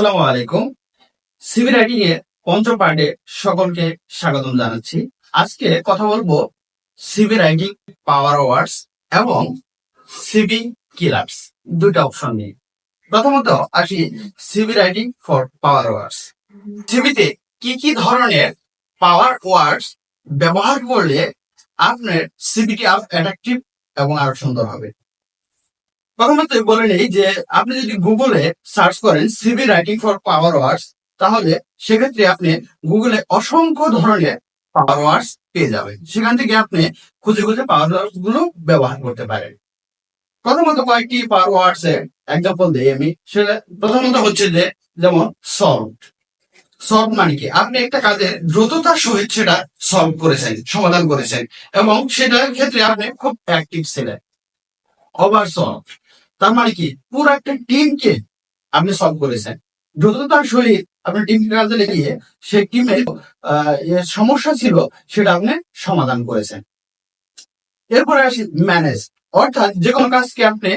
আসসালামু আলাইকুম। CV writing এর পঞ্চম পার্টে সকলকে স্বাগতম জানাচ্ছি। আজকে কথা বলব সিভি রাইটিং পাওয়ার ওয়ার্ডস এবং সিভি কিলার্স দুইটা অপশন নিয়ে। প্রথমত আসি CV writing for power words. সিভিতে কি কি ধরনের পাওয়ার ওয়ার্ডস ব্যবহার করলে আপনার সিভিটি আরও অ্যাট্রাকটিভ এবং আরও সুন্দর হবে? প্রথমত বলে নেই যে, আপনি যদি গুগলে সার্চ করেন CV writing for power words তাহলে সেক্ষেত্রে আপনি গুগলে অসংখ্য ধরনের পাওয়ার ওয়ার্ডস পেয়ে যাবেন। সেখান থেকে আপনি খুঁজে খুঁজে পাওয়ার ওয়ার্ডসগুলো ব্যবহার করতে পারেন। প্রথমত কয়েকটি পাওয়ার ওয়ার্ডস এর এক্সাম্পল দিই আমি। সেটা প্রথমত হচ্ছে যে, যেমন সলভ সলভ মানে কি? আপনি একটা কাজের দ্রুততার সহিত সেটা সলভ করেছেন, সমাধান করেছেন এবং সেটার ক্ষেত্রে আপনি খুব অ্যাক্টিভ ছিলেন। ওভার সলভ তার মানে কি? পুরো একটা টিমকে আপনি সলভ করেছেন। দ্রুততার সহিত আপনার টিমকে কাজে লেগিয়ে সেই টিমের সমস্যা ছিল সেটা আপনি সমাধান করেছেন। এরপরে আসি ম্যানেজ অর্থাৎ যে কোনো কাজকে আপনি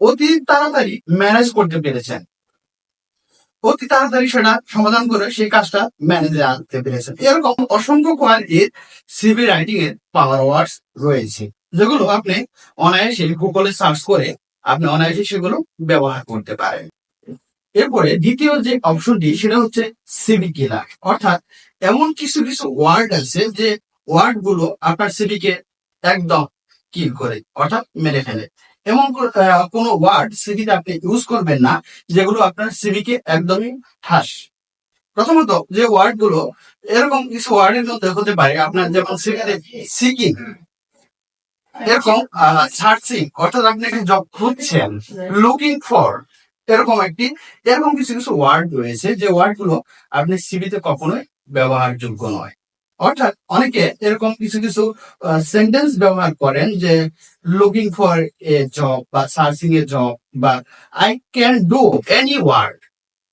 অতি তাড়াতাড়ি ম্যানেজ করতে পেরেছেন। অতি তাড়াতাড়ি সেটা সমাধান করে সেই কাজটা ম্যানেজে আনতে পেরেছেন। এরকম অসংখ্য কোয়ালিটির সিভি রাইটিং এর পাওয়ার ওয়ার্ডস রয়েছে। যেগুলো আপনি অনায়াসে গুগলে সার্চ করে আপনি অনায়াসে সেগুলো ব্যবহার করতে পারেন। এরপরে দ্বিতীয় যে অপশনটি, সেটা হচ্ছে সিভি কিলার অর্থাৎ এমন কিছু কিছু ওয়ার্ড আছে যে ওয়ার্ডগুলো আপনার সিভিকে একদম কিল করে, অর্থাৎ মেরে ফেলে। এমন কোনো ওয়ার্ড সিভিতে আপনি ইউজ করবেন না, যেগুলো আপনার সিভিকে একদমই ঠাস প্রথমত যে ওয়ার্ডগুলো, এরকম কিছু ওয়ার্ডের মধ্যে হতে পারে, আপনার যেমন সিভিতে সিকিং এরকম সার্চিং অর্থাৎ আপনি একটা জব খুঁজছেন লুকিং ফর এরকম একটি, এরকম কিছু কিছু ওয়ার্ড রয়েছে, যে ওয়ার্ডগুলো আপনি সিভিতে কখনোই ব্যবহারযোগ্য নয়। অর্থাৎ অনেকে এরকম কিছু কিছু সেন্টেন্স ব্যবহার করেন যে লুকিং ফর এ জব বা সার্চিং এ জব বা I can do any word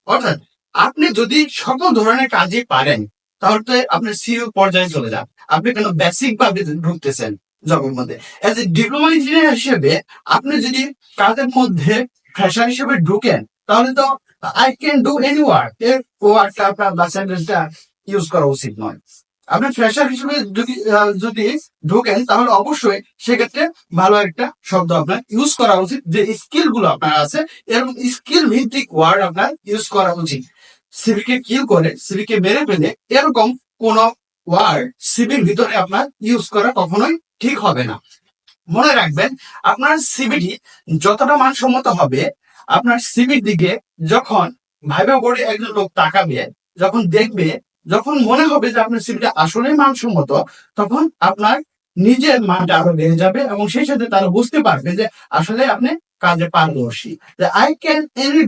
অর্থাৎ আপনি যদি সকল ধরনের কাজই পারেন, তাহলে তো আপনি সিও পর্যায়ে চলে যান। আপনি কেন বেসিক ভাবে ঢুকতেছেন? জবের মধ্যে। এজ এ ডিপ্লোমা ইঞ্জিনিয়ার হিসেবে আপনি যদি কাজের মধ্যে ফ্রেশার হিসেবে ঢুকেন, তাহলে তো I can do any work এর ওয়ার্ডটা আপনার বা সেন্টেন্সটা ইউজ করা উচিত নয়। আপনি ফ্রেশার হিসেবে যদি ঢোকেন, তাহলে অবশ্যই সেক্ষেত্রে ভালো একটা শব্দ আপনার ইউজ করা উচিত, যে স্কিলগুলো আপনার আছে, এরকম স্কিল ভিত্তিক ওয়ার্ড আপনার ইউজ করা উচিত। সিভিকে কিল করে সিভিকে মেরে ফেলে, এরকম কোন ওয়ার্ড সিভির ভিতরে আপনার ইউজ করা কখনোই ঠিক হবে না। মনে রাখবেন, আপনার সিভিটি যতটা মানসম্মত হবে, আপনার সিভির দিকে যখন ভাইবা করে একজন লোক তাকাবে, যখন দেখবে, যখন মনে হবে যে আপনার সিভিটা আসলে মানসম্মত, তখন আপনার নিজের মানটা আরও বেড়ে যাবে এবং সেই সাথে তারা বুঝতে পারবে যে আসলে আপনি কাজে পারদর্শী। I can any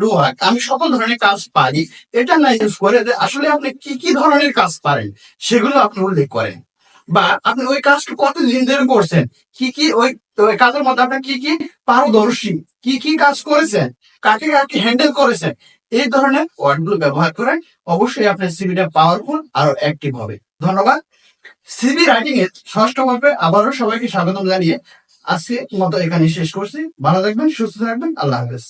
do work আমি সকল ধরনের কাজ পারি, এটা না ইউজ করে যে আসলে আপনি কি কি ধরনের কাজ পারেন, সেগুলো আপনি উল্লেখ করেন। বা আপনি ওই কাজটা কতদিন ধরে করছেন? কি কি ওই কাজের মধ্যে আপনি কি কি পারদর্শী? কি কি কাজ করেছেন? কাকে কাকে হ্যান্ডেল করেছেন? এই ধরনের ওয়ার্ডগুলো ব্যবহার করে অবশ্যই আপনার সিভিটা পাওয়ারফুল আরও অ্যাক্টিভ হবে। ধন্যবাদ। সিভি রাইটিং এর ষষ্ঠ পর্বে আবারও সবাইকে স্বাগতম জানিয়ে আজকে মতো এখানে শেষ করছি। ভালো থাকবেন, সুস্থ থাকবেন, আল্লাহ হাফেজ।